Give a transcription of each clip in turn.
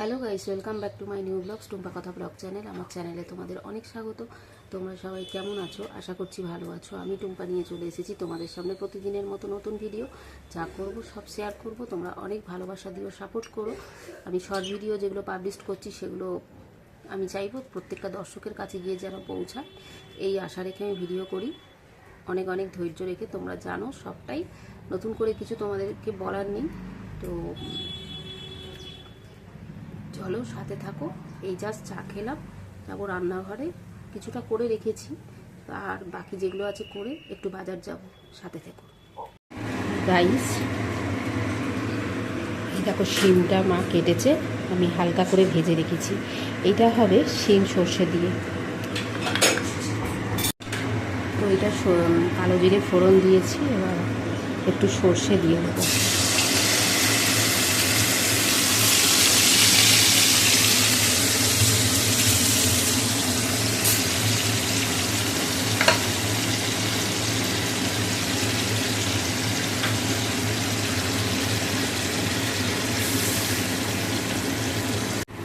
Hello guys welcome back to my new vlogs Tumpa কথা blog channel আমার চ্যানেলে তোমাদের অনেক স্বাগত। তোমরা সবাই কেমন আছো? আশা করছি ভালো আছো। আমি টুম্পা নিয়ে চলে এসেছি তোমাদের সামনে প্রতিদিনের মতো নতুন ভিডিও যা করব, সব শেয়ার করব। তোমরা অনেক ভালোবাসা দিও সাপোর্ট করো। আমি শর্ট ভিডিও যেগুলো পাবলিশ করছি, সেগুলো আমি চাইব প্রত্যেকটা দর্শকের কাছে গিয়ে যেন পৌঁছায়। এই আশা রেখে আমি ভিডিও করি। অনেক অনেক ধৈর্য রেখে তোমরা জানো, সবটাই। নতুন করে কিছু তোমাদেরকে বলার নেই। তো চলো, সাথে থাকো। এই জাস্ট চা খেলাম, যাব রান্নাঘরে। কিছুটা করে রেখেছি, আর বাকি যেগুলো আছে করে একটু বাজার যাব, সাথে থেকো। গাইস এই দেখো শিমটা মা কেটেছে, আমি হালকা করে ভেজে রেখেছি। এটা হবে শিম সর্ষে দিয়ে। তো এটা কালো জিরে ফোড়ন দিয়েছি, এবার একটু সর্ষে দিয়ে দেবো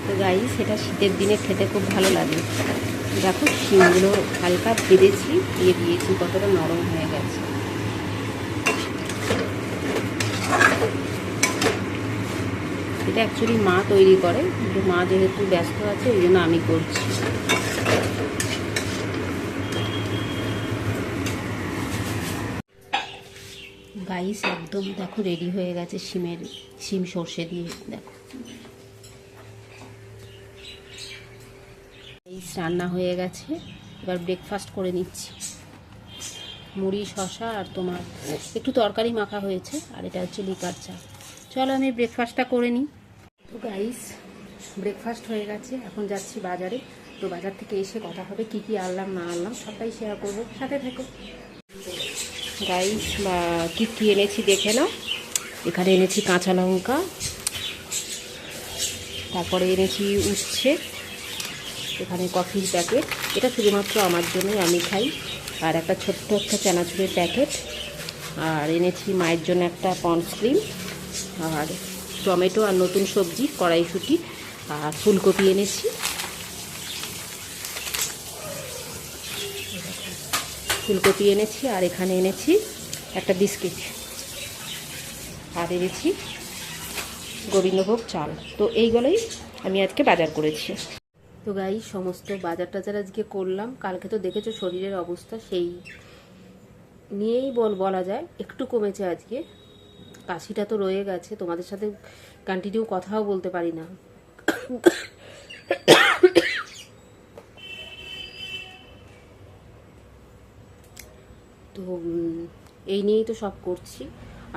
তো গাই, সেটা শীতের দিনে খেতে খুব ভালো লাগে। দেখো, শিমগুলো হালকা ভেজেছি, দিয়ে দিয়েছি, কতটা নরম হয়ে গেছে। এটা অ্যাকচুয়ালি মা তৈরি করে, কিন্তু মা যেহেতু ব্যস্ত আছে, ওই জন্য আমি করছি। গাইস, একদম দেখো রেডি হয়ে গেছে শিমের, শিম সর্ষে দিয়ে, দেখো। রান্না হয়ে গেছে। এবার ব্রেকফাস্ট করে নিচ্ছি। মুড়ি শশা আর তোমার একটু তরকারি মাখা হয়েছে, আর এটা হচ্ছে লিকার চা। চলো আমি ব্রেকফাস্টটা করে নিই। তো গাইস ব্রেকফাস্ট হয়ে গেছে, এখন যাচ্ছি বাজারে। তো বাজার থেকে এসে কথা হবে, কি কি আনলাম, না আনলাম, সবটাই শেয়ার করব। সাথে থেকো। গাইস বা কী কী এনেছি, দেখে নাও। এখানে এনেছি কাঁচা লঙ্কা। তারপরে এনেছি উচ্ছে। এখানে কফির প্যাকেট। এটা শুধুমাত্র আমার জন্যই আমি খাই। আর একটা ছোট্ট একটা চানাচুরের প্যাকেট। আর এনেছি মায়ের জন্য একটা পন্স ক্রিম। আর টমেটো আর নতুন সবজি, কড়াইশুটি আর ফুলকপি এনেছি। ফুলকপি এনেছি আর এখানে এনেছি একটা বিস্কিট। আর এনেছি গোবিন্দভোগ চাল। তো এইগুলোই আমি আজকে বাজার করেছি। তো গাই সমস্ত বাজার টাজার আজকে করলাম। কালকে তো দেখেছ শরীরের অবস্থা সেই নিয়েই বল, বলা যায়। একটু কমেছে আজকে। কাশিটা তো রয়ে গেছে। তোমাদের সাথে কন্টিনিউ কথাও বলতে পারি না। তো এই নিয়েই তো সব করছি।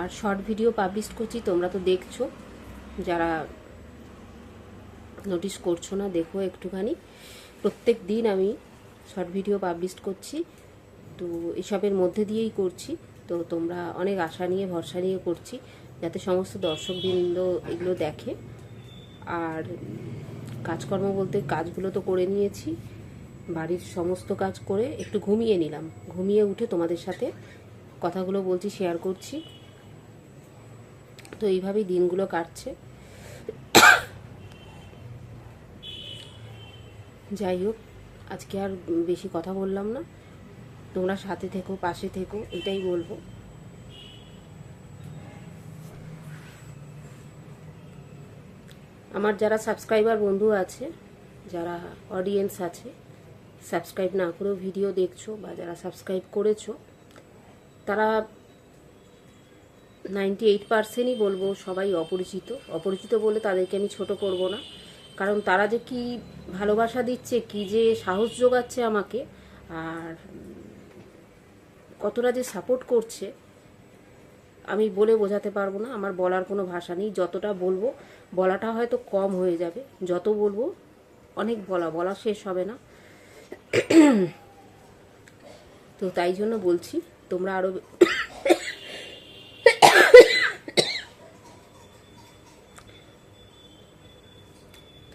আর শর্ট ভিডিও পাবলিশ করছি, তোমরা তো দেখছ। যারা নোটিস করছ না, দেখো একটুখানি। প্রত্যেক দিন আমি শর্ট ভিডিও পাবলিশ করছি। তো এসবের মধ্যে দিয়েই করছি। তো তোমরা অনেক আশা নিয়ে, ভরসা নিয়ে করছি, যাতে সমস্ত দর্শকবৃন্দ এগুলো দেখে। আর কাজকর্ম বলতে কাজগুলো তো করে নিয়েছি। বাড়ির সমস্ত কাজ করে একটু ঘুমিয়ে নিলাম। ঘুমিয়ে উঠে তোমাদের সাথে কথাগুলো বলছি শেয়ার করছি। তো এইভাবেই দিনগুলো কাটছে। যাই হোক, আজকে আর বেশি কথা বললাম না। তোমরা সাথে থেকো, পাশে থেকো, এটাই বলব। আমার যারা সাবস্ক্রাইবার বন্ধু আছে, যারা অডিয়েন্স আছে সাবস্ক্রাইব না করেও ভিডিও দেখছ বা যারা সাবস্ক্রাইব করেছ, তারা নাইনটি এইট পার্সেন্টই বলব সবাই অপরিচিত। অপরিচিত বলে তাদেরকে আমি ছোট করব না। কারণ তারা যে কি ভালোবাসা দিচ্ছে, কি যে সাহস যোগাচ্ছে আমাকে, আর কতটা যে সাপোর্ট করছে, আমি বলে বোঝাতে পারব না। আমার বলার কোনো ভাষা নেই। যতটা বলব, বলাটা হয়তো কম হয়ে যাবে। যত বলব, অনেক বলা বলা শেষ হবে না। তো তাই জন্য বলছি, তোমরা আরও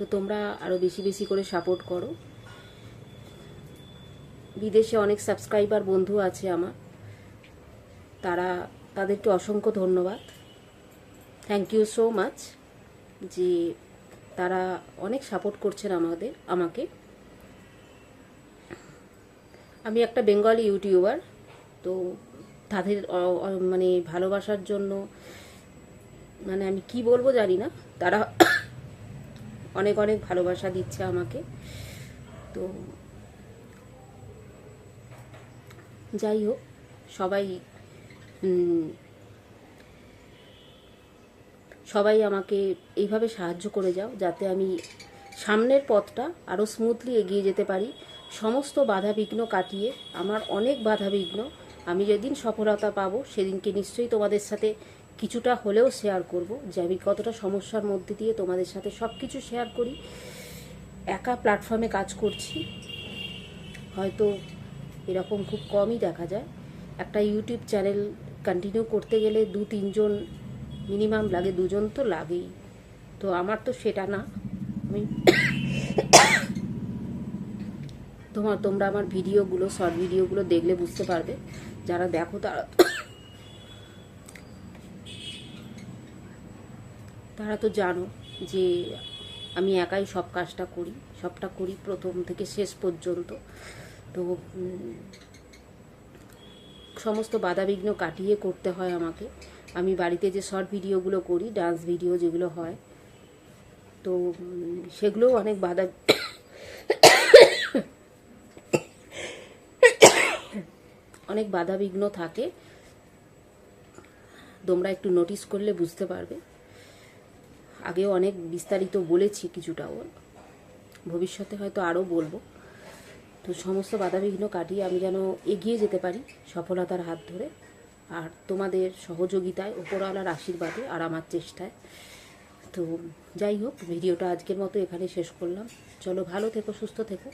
তো তোমরা আরও বেশি বেশি করে সাপোর্ট করো। বিদেশে অনেক সাবস্ক্রাইবার বন্ধু আছে আমার। তারা, তাদেরকে অসংখ্য ধন্যবাদ। থ্যাংক ইউ সো মাচ যে তারা অনেক সাপোর্ট করছেন আমাদের, আমাকে। আমি একটা বেঙ্গলি ইউটিউবার তো তাদের মানে ভালোবাসার জন্য মানে আমি কি বলব জানি না। তারা অনেক অনেক ভালোবাসা দিচ্ছে আমাকে। তো যাই হোক, সবাই সবাই আমাকে এইভাবে সাহায্য করে যাও যাতে আমি সামনের পথটা আরও স্মুথলি এগিয়ে যেতে পারি। সমস্ত বাধা বিঘ্ন কাটিয়ে আমার অনেক বাধা বিঘ্ন আমি যেদিন সফলতা পাবো সেদিনকে নিশ্চয়ই তোমাদের সাথে কিছুটা হলেও শেয়ার করব, যে আমি কতটা সমস্যার মধ্যে দিয়ে তোমাদের সাথে সব কিছু শেয়ার করি। একা প্ল্যাটফর্মে কাজ করছি, হয়তো এরকম খুব কমই দেখা যায়। একটা ইউটিউব চ্যানেল কন্টিনিউ করতে গেলে দু তিনজন মিনিমাম লাগে, দুজন তো লাগেই। তো আমার তো সেটা না। আমি তোমার, তোমরা আমার ভিডিওগুলো শর্ট ভিডিওগুলো দেখলে বুঝতে পারবে। যারা দেখো তারা তারা তো জানো যে আমি একাই সব কাজটা করি, সবটা করি প্রথম থেকে শেষ পর্যন্ত। তো সমস্ত বাধাবিঘ্ন কাটিয়ে করতে হয় আমাকে। আমি বাড়িতে যে শর্ট ভিডিওগুলো করি, ডান্স ভিডিও যেগুলো হয়, তো সেগুলোও অনেক বাধা অনেক বাধাবিঘ্ন থাকে। তোমরা একটু নোটিস করলে বুঝতে পারবে। আগেও অনেক বিস্তারিত বলেছি কিছুটাও। ভবিষ্যতে হয়তো আরও বলব। তো সমস্ত বাধাবিঘ্ন কাটিয়ে আমি যেন এগিয়ে যেতে পারি সফলতার হাত ধরে আর তোমাদের সহযোগিতায়, ওপরওয়ালার আশীর্বাদে আর আমার চেষ্টায়। তো যাই হোক, ভিডিওটা আজকের মতো এখানে শেষ করলাম। চলো ভালো থেকো, সুস্থ থেকো।